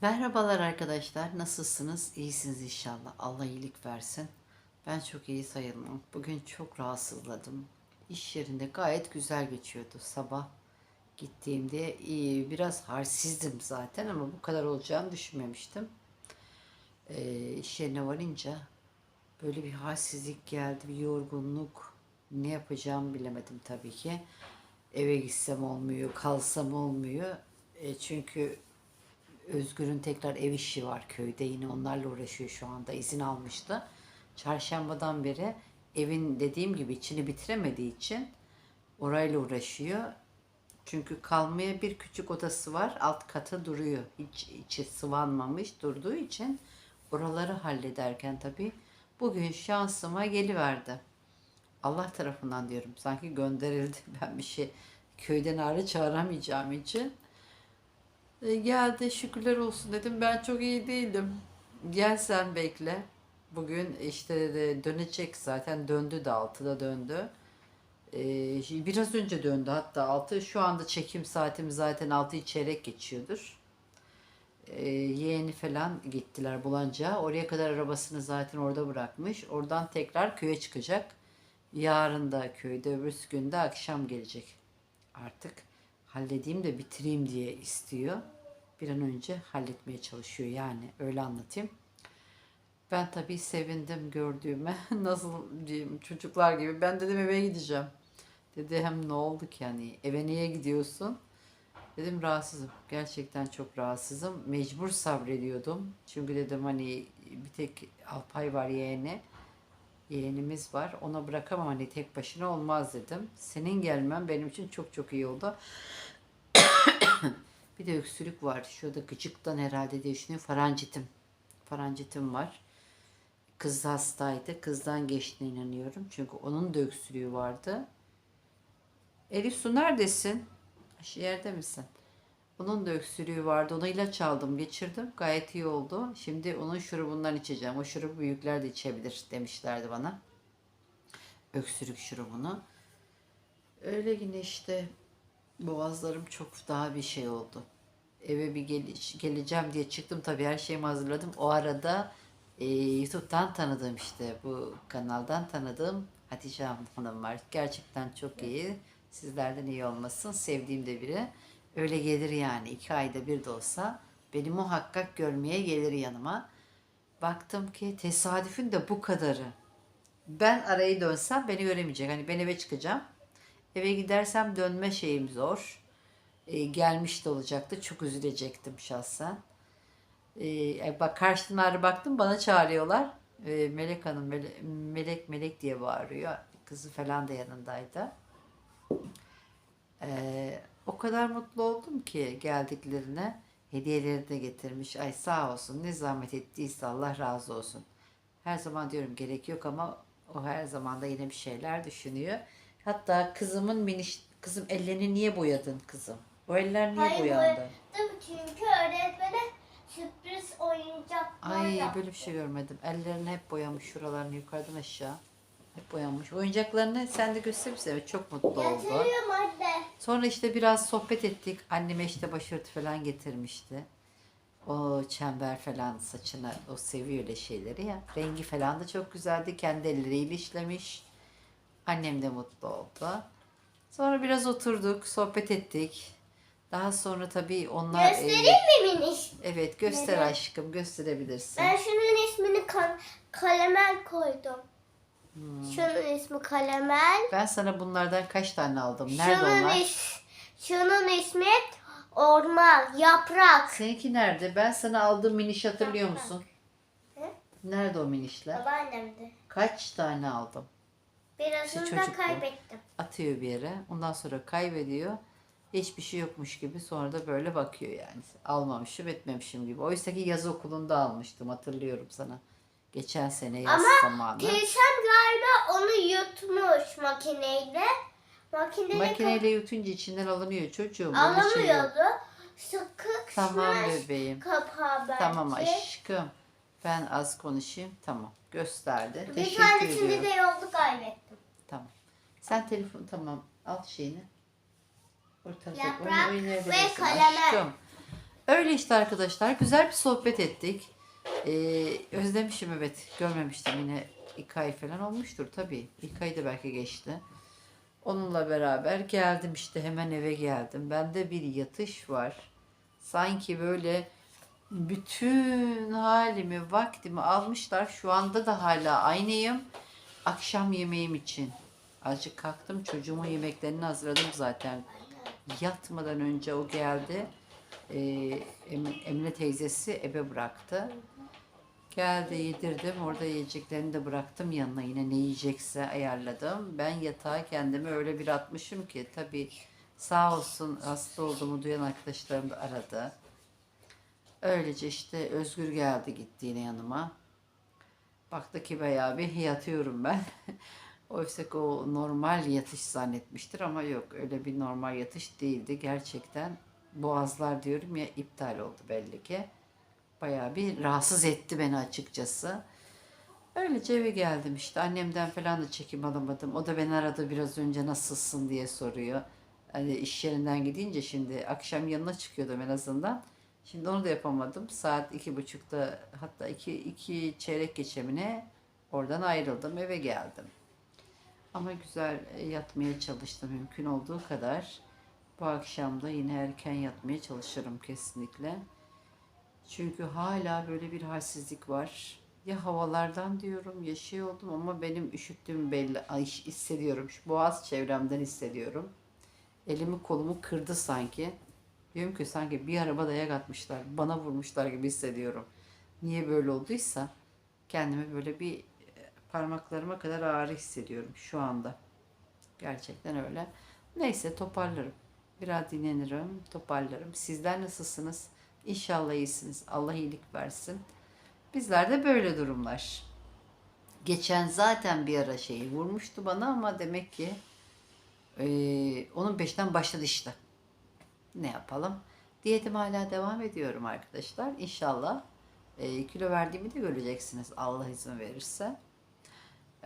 Merhabalar arkadaşlar. Nasılsınız? İyisiniz inşallah. Allah iyilik versin. Ben çok iyi sayılmam. Bugün çok rahatsızladım. İş yerinde gayet güzel geçiyordu. Sabah gittiğimde iyi, biraz halsizdim zaten ama bu kadar olacağını düşünmemiştim. Ee, iş yerine varınca böyle bir halsizlik geldi, bir yorgunluk. Ne yapacağımı bilemedim tabii ki. Eve gitsem olmuyor, kalsam olmuyor. E, çünkü Özgür'ün tekrar ev işi var köyde. Yine onlarla uğraşıyor şu anda. İzin almıştı. Çarşambadan beri evin dediğim gibi içini bitiremediği için orayla uğraşıyor. Çünkü kalmaya bir küçük odası var. Alt katı duruyor. Hiç içi sıvanmamış durduğu için oraları hallederken tabii bugün şansıma geliverdi. Allah tarafından diyorum. Sanki gönderildi. Ben bir şey köyden ağrı çağıramayacağım için. E, geldi şükürler olsun dedim. Ben çok iyi değildim. Gel sen bekle. Bugün işte de dönecek zaten döndü de altıda döndü. E, biraz önce döndü hatta altı. Şu anda çekim saatim zaten altı çeyrek geçiyordur. E, yeğeni falan gittiler Bulanca. Oraya kadar arabasını zaten orada bırakmış. Oradan tekrar köye çıkacak. Yarın da köyde öbürsü günde akşam gelecek. Artık halledeyim de bitireyim diye istiyor. Bir an önce halletmeye çalışıyor yani öyle anlatayım. Ben tabii sevindim gördüğüme. Nasıl diyeyim çocuklar gibi. Ben dedim eve gideceğim. Dedi hem ne oldu ki yani eve niye gidiyorsun? Dedim rahatsızım. Gerçekten çok rahatsızım. Mecbur sabrediyordum. Çünkü dedim hani bir tek Alpay var yeğeni. Yeğenimiz var. Ona bırakamam hani tek başına olmaz dedim. Senin gelmen benim için çok çok iyi oldu. bir de öksürük var. Şurada gıcıktan herhalde diye düşünüyorum. Faranjitim. Faranjitim var. Kız hastaydı. Kızdan geçtiğine inanıyorum. Çünkü onun da öksürüğü vardı. Elif Su neredesin? Şu yerde misin? Onun da öksürüğü vardı. Ona ilaç aldım, geçirdim. Gayet iyi oldu. Şimdi onun şurubundan içeceğim. O şurubu büyükler de içebilir demişlerdi bana. Öksürük şurubunu. Öyle yine işte boğazlarım çok daha bir şey oldu. Eve bir gel geleceğim diye çıktım. Tabii her şeyimi hazırladım. O arada e, YouTube'dan tanıdığım işte bu kanaldan tanıdığım Hatice Hanım var. Gerçekten çok iyi. Sizlerden iyi olmasın. Sevdiğim de biri. Öyle gelir yani. iki ayda bir de olsa beni muhakkak görmeye gelir yanıma. Baktım ki tesadüfün de bu kadarı. Ben arayı dönsem beni göremeyecek. Hani ben eve çıkacağım. Eve gidersem dönme şeyim zor. Ee, gelmiş de olacaktı. Çok üzülecektim şahsen. Ee, bak karşılarına baktım bana çağırıyorlar. Ee, Melek Hanım, Mele- Melek Melek diye bağırıyor. Kızı falan da yanındaydı. Ee, o kadar mutlu oldum ki geldiklerine. Hediyeleri de getirmiş. Ay sağ olsun ne zahmet ettiyse Allah razı olsun. Her zaman diyorum gerek yok ama o her zaman da yine bir şeyler düşünüyor. Hatta kızımın miniş kızım ellerini niye boyadın kızım? O eller niye Hayır boyandı? boyadım çünkü öğretmene sürpriz oyuncaklar Ay yaptı. böyle bir şey görmedim. Ellerini hep boyamış şuralarını yukarıdan aşağı. Hep boyamış. Oyuncaklarını sen de gösterirsin. Evet çok mutlu oldu. Getiriyorum anne. Sonra işte biraz sohbet ettik. Anneme işte başörtü falan getirmişti. O çember falan saçına o seviyor öyle şeyleri ya. Rengi falan da çok güzeldi. Kendi elleriyle işlemiş. Annem de mutlu oldu. Sonra biraz oturduk, sohbet ettik. Daha sonra tabii onlar... Göstereyim mi miniş? Evet göster Neden? aşkım gösterebilirsin. Ben şunun ismini kan kalemel koydum. Hmm. Şunun ismi kalemel. Ben sana bunlardan kaç tane aldım? Nerede şunun onlar? is- şunun ismi orman, yaprak. Seninki nerede? Ben sana aldığım miniş hatırlıyor Yaprak. musun? Hı? Nerede o minişler? Babaannemdi. Kaç tane aldım? Birazını İşte da kaybettim. Atıyor bir yere. Ondan sonra kaybediyor. Hiçbir şey yokmuş gibi sonra da böyle bakıyor yani. Almamışım etmemişim gibi. Oysa ki yaz okulunda almıştım hatırlıyorum sana. Geçen sene yaz Ama zamanı. Teyzem galiba onu yutmuş makineyle. Makineyle Makineyle yutunca içinden alınıyor çocuğum. Öyle şey yok. alamıyordu. Tamam bebeğim. kapağı belki. Tamam aşkım. Ben az konuşayım. Tamam. Gösterdi. Bir Teşekkür tanesini ediyorum. de yolda kaybettim. Tamam. Sen telefon tamam. Al şeyini. Ortada Yaprak ve oynayabilirsin kalemler. aşkım. Öyle işte arkadaşlar. Güzel bir sohbet ettik. Ee, özlemişim evet. Görmemiştim yine. iki ay falan olmuştur tabii. İlk ay da belki geçti. Onunla beraber geldim işte hemen eve geldim. Bende bir yatış var. Sanki böyle bütün halimi, vaktimi almışlar. Şu anda da hala aynıyım. Akşam yemeğim için. Azıcık kalktım çocuğumun yemeklerini hazırladım zaten. Yatmadan önce o geldi. Ee, Em- Emine teyzesi ebe bıraktı. Geldi yedirdim. Orada yiyeceklerini de bıraktım yanına. Yine ne yiyecekse ayarladım. Ben yatağa kendimi öyle bir atmışım ki tabii sağ olsun hasta olduğumu duyan arkadaşlarım da aradı. Öylece işte Özgür geldi gitti yine yanıma. Baktı ki bayağı bir yatıyorum ben. Oysa o normal yatış zannetmiştir ama yok öyle bir normal yatış değildi. Gerçekten boğazlar diyorum ya iptal oldu belli ki. Bayağı bir rahatsız etti beni açıkçası. Öylece eve geldim işte. Annemden falan da çekim alamadım. O da beni aradı biraz önce nasılsın diye soruyor. Hani iş yerinden gidince şimdi akşam yanına çıkıyordum en azından. Şimdi onu da yapamadım. Saat iki buçukta hatta iki, iki çeyrek geçemine oradan ayrıldım. Eve geldim. Ama güzel e, yatmaya çalıştım mümkün olduğu kadar. Bu akşam da yine erken yatmaya çalışırım kesinlikle. Çünkü hala böyle bir halsizlik var. Ya havalardan diyorum ya şey oldum ama benim üşüttüğüm belli. Ay hissediyorum. Şu boğaz çevremden hissediyorum. Elimi kolumu kırdı sanki. Diyorum ki sanki bir araba dayak atmışlar. Bana vurmuşlar gibi hissediyorum. Niye böyle olduysa kendimi böyle bir e, parmaklarıma kadar ağrı hissediyorum şu anda. Gerçekten öyle. Neyse toparlarım. Biraz dinlenirim, toparlarım. Sizler nasılsınız? İnşallah iyisiniz. Allah iyilik versin. Bizler de böyle durumlar. Geçen zaten bir ara şeyi vurmuştu bana ama demek ki eee, onun peşinden başladı işte. Ne yapalım? Diyetim hala devam ediyorum arkadaşlar. İnşallah eee, kilo verdiğimi de göreceksiniz Allah izin verirse.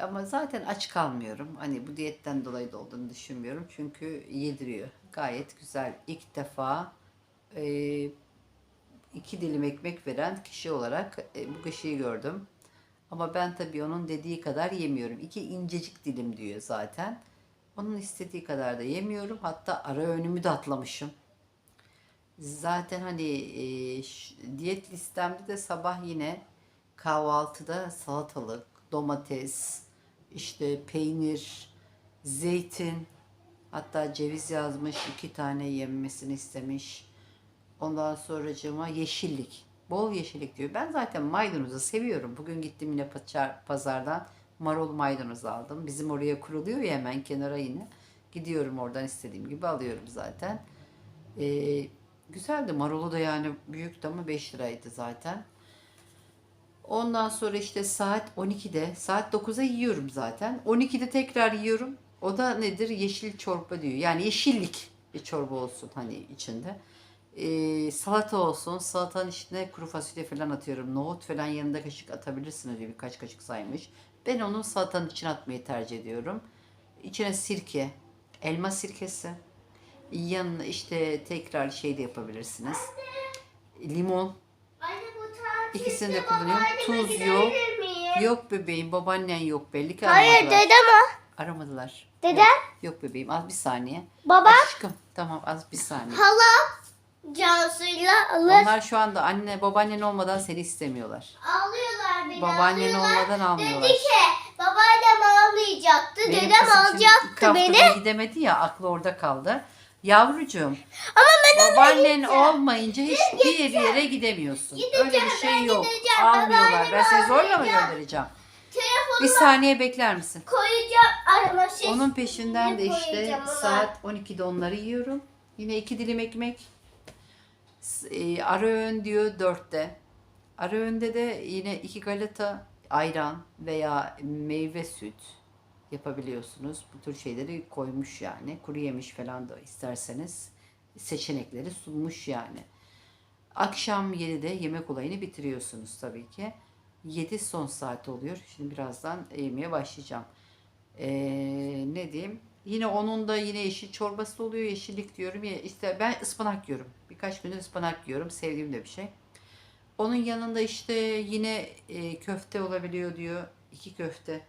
Ama zaten aç kalmıyorum. Hani bu diyetten dolayı da olduğunu düşünmüyorum. Çünkü yediriyor. Gayet güzel. İlk defa e, iki dilim ekmek veren kişi olarak e, bu kişiyi gördüm. Ama ben tabii onun dediği kadar yemiyorum. İki incecik dilim diyor zaten. Onun istediği kadar da yemiyorum. Hatta ara öğünümü de atlamışım. Zaten hani e, diyet listemde de sabah yine kahvaltıda salatalık, domates, işte peynir, zeytin, hatta ceviz yazmış iki tane yemesini istemiş. Ondan sonracığıma yeşillik. Bol yeşillik diyor. Ben zaten maydanozu seviyorum. Bugün gittim yine pazardan marul maydanoz aldım. Bizim oraya kuruluyor ya hemen kenara yine. Gidiyorum oradan istediğim gibi alıyorum zaten. Ee, güzeldi. Marulu da yani büyüktü ama 5 liraydı zaten. Ondan sonra işte saat 12'de, saat 9'a yiyorum zaten. 12'de tekrar yiyorum. O da nedir? Yeşil çorba diyor. Yani yeşillik bir çorba olsun hani içinde. Ee, salata olsun. Salatanın içine kuru fasulye falan atıyorum. Nohut falan yanında kaşık atabilirsiniz diyor. Birkaç kaşık saymış. Ben onu salatanın içine atmayı tercih ediyorum. İçine sirke, elma sirkesi. Yanına işte tekrar şey de yapabilirsiniz. Limon, İkisini de kullanıyorum. Tuz yok. Yok bebeğim babaannen yok belli ki Hayır aramadılar. dedem o. Aramadılar. Dedem? Yok, yok bebeğim az bir saniye. Baba. Aşkım tamam az bir saniye. Hala. Cansu'yla alır. Onlar şu anda anne babaannen olmadan seni istemiyorlar. Ağlıyorlar beni Babaannen ağlıyorlar. olmadan almıyorlar. Dedi ki babaannem ağlayacaktı. Benim dedem kızım şimdi iki alacaktı hafta beni. gidemedi ya aklı orada kaldı. Yavrucuğum Ama ben babaannen olmayınca hiçbir yere gidemiyorsun. Öyle bir şey ben yok. gideceğim. Almıyorlar. Ben Babaannemi seni zorla mı ağlayacağım. göndereceğim? Bir saniye bekler misin? koyacağım arama şey. Onun peşinden de işte koyacağım ona. saat 12'de onları yiyorum. Yine iki dilim ekmek. E, ara öğün diyor 4'te. Ara öğünde de yine iki galeta ayran veya meyve süt yapabiliyorsunuz. Bu tür şeyleri koymuş yani. Kuru yemiş falan da isterseniz seçenekleri sunmuş yani. Akşam 7'de yemek olayını bitiriyorsunuz tabii ki. 7 son saat oluyor. Şimdi birazdan yemeye başlayacağım. Ee, ne diyeyim? Yine onun da yine yeşil çorbası oluyor. Yeşillik diyorum. ya işte ben ıspanak yiyorum. Birkaç gündür ıspanak yiyorum. Sevdiğim de bir şey. Onun yanında işte yine e, köfte olabiliyor diyor. İki köfte.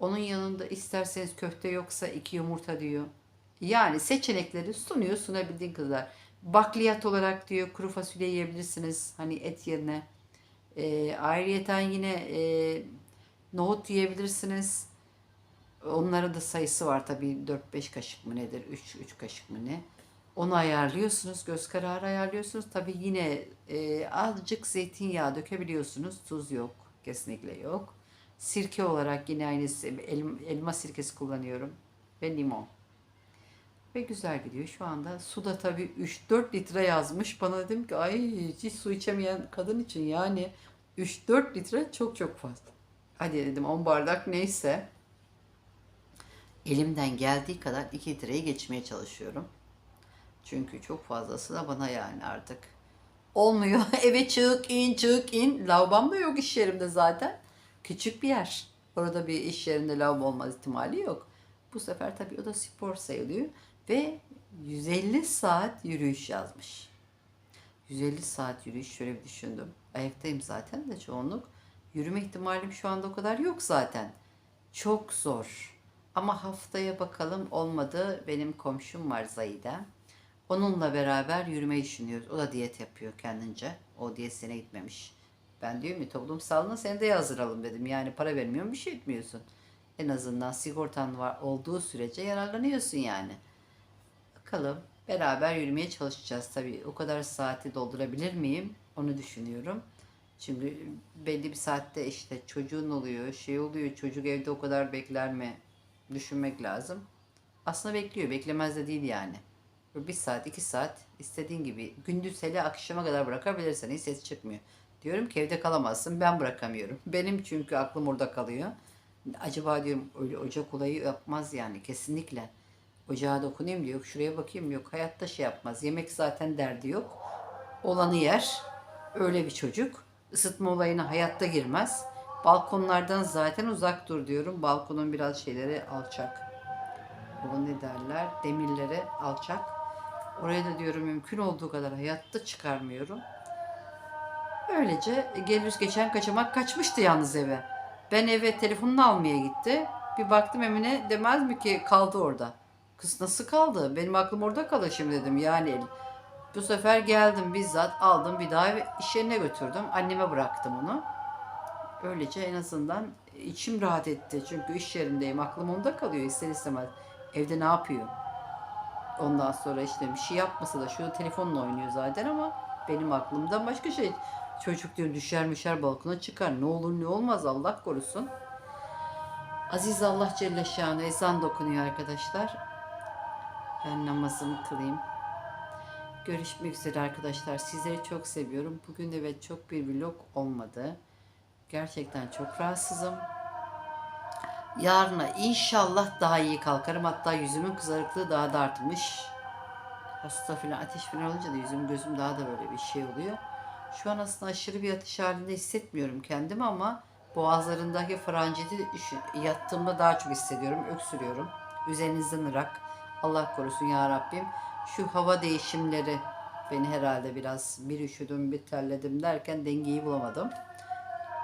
Onun yanında isterseniz köfte yoksa iki yumurta diyor. Yani seçenekleri sunuyor sunabildiğin kadar. Bakliyat olarak diyor kuru fasulye yiyebilirsiniz. Hani et yerine. E, ayrıyeten yine e, nohut yiyebilirsiniz. Onların da sayısı var tabii 4-5 kaşık mı nedir? 3 3 kaşık mı ne? Onu ayarlıyorsunuz. Göz kararı ayarlıyorsunuz. Tabii yine e, azıcık zeytinyağı dökebiliyorsunuz. Tuz yok. Kesinlikle yok. Sirke olarak yine aynı elma, elma sirkesi kullanıyorum. Ve limon. Ve güzel gidiyor. Şu anda suda tabii 3-4 litre yazmış. Bana dedim ki ay hiç su içemeyen kadın için yani 3-4 litre çok çok fazla. Hadi dedim 10 bardak neyse. Elimden geldiği kadar 2 litreyi geçmeye çalışıyorum. Çünkü çok fazlası da bana yani artık olmuyor. Eve çık in çık in. Lavabom da yok iş yerimde zaten. Küçük bir yer. Orada bir iş yerinde lavabo olma ihtimali yok. Bu sefer tabii o da spor sayılıyor. Ve 150 saat yürüyüş yazmış. 150 saat yürüyüş şöyle bir düşündüm. Ayaktayım zaten de çoğunluk. Yürüme ihtimalim şu anda o kadar yok zaten. Çok zor. Ama haftaya bakalım olmadı. Benim komşum var Zahide. Onunla beraber yürümeyi düşünüyoruz. O da diyet yapıyor kendince. O diyetine gitmemiş. Ben diyorum ya toplum sağlığına seni de yazdıralım dedim. Yani para vermiyorum bir şey etmiyorsun. En azından sigortan var olduğu sürece yararlanıyorsun yani. Bakalım beraber yürümeye çalışacağız tabii. O kadar saati doldurabilir miyim? Onu düşünüyorum. Çünkü belli bir saatte işte çocuğun oluyor, şey oluyor. Çocuk evde o kadar bekler mi? Düşünmek lazım. Aslında bekliyor. Beklemez de değil yani. Bir saat, iki saat istediğin gibi gündüz hele akşama kadar bırakabilirsen hiç ses çıkmıyor. Diyorum ki evde kalamazsın. Ben bırakamıyorum. Benim çünkü aklım orada kalıyor. Acaba diyorum öyle ocak olayı yapmaz yani kesinlikle. Ocağa dokunayım diyor. Şuraya bakayım yok. Hayatta şey yapmaz. Yemek zaten derdi yok. Olanı yer. Öyle bir çocuk. Isıtma olayına hayatta girmez. Balkonlardan zaten uzak dur diyorum. Balkonun biraz şeyleri alçak. Bu ne derler? Demirleri alçak. Oraya da diyorum mümkün olduğu kadar hayatta çıkarmıyorum. Öylece gelir geçen kaçamak kaçmıştı yalnız eve. Ben eve telefonunu almaya gitti. Bir baktım Emine demez mi ki kaldı orada. Kız nasıl kaldı? Benim aklım orada kalır şimdi dedim yani. Bu sefer geldim bizzat aldım bir daha eve- iş yerine götürdüm. Anneme bıraktım onu. Öylece en azından içim rahat etti. Çünkü iş yerindeyim. Aklım onda kalıyor ister istemez. Evde ne yapıyor? Ondan sonra işte bir şey yapmasa da şu telefonla oynuyor zaten ama benim aklımdan başka şey. Çocuk diyor düşer müşer balkona çıkar. Ne olur ne olmaz Allah korusun. Aziz Allah Celle Şanı ezan dokunuyor arkadaşlar. Ben namazımı kılayım. Görüşmek üzere arkadaşlar. Sizleri çok seviyorum. Bugün evet çok bir vlog olmadı. Gerçekten çok rahatsızım. Yarına inşallah daha iyi kalkarım. Hatta yüzümün kızarıklığı daha da artmış. Hasta falan ateş falan olunca da yüzüm gözüm daha da böyle bir şey oluyor. Şu an aslında aşırı bir ateş halinde hissetmiyorum kendimi ama boğazlarındaki faranciti üşü- yattığımda daha çok hissediyorum. Öksürüyorum. Üzerinizden ırak. Allah korusun ya Rabbim. Şu hava değişimleri beni herhalde biraz bir üşüdüm bir terledim derken dengeyi bulamadım.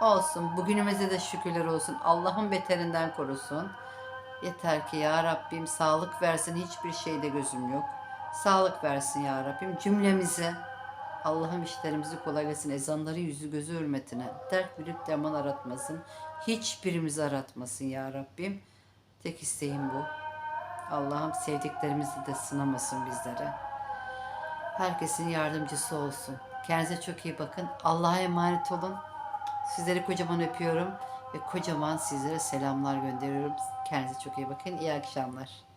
Olsun. Bugünümüze de şükürler olsun. Allah'ın beterinden korusun. Yeter ki ya Rabbim sağlık versin. Hiçbir şeyde gözüm yok. Sağlık versin ya Rabbim. Cümlemize Allah'ım işlerimizi kolaylasın. Ezanları yüzü gözü hürmetine. Dert bilip derman aratmasın. Hiçbirimizi aratmasın ya Rabbim. Tek isteğim bu. Allah'ım sevdiklerimizi de sınamasın bizlere. Herkesin yardımcısı olsun. Kendinize çok iyi bakın. Allah'a emanet olun. Sizleri kocaman öpüyorum ve kocaman sizlere selamlar gönderiyorum. Kendinize çok iyi bakın. İyi akşamlar.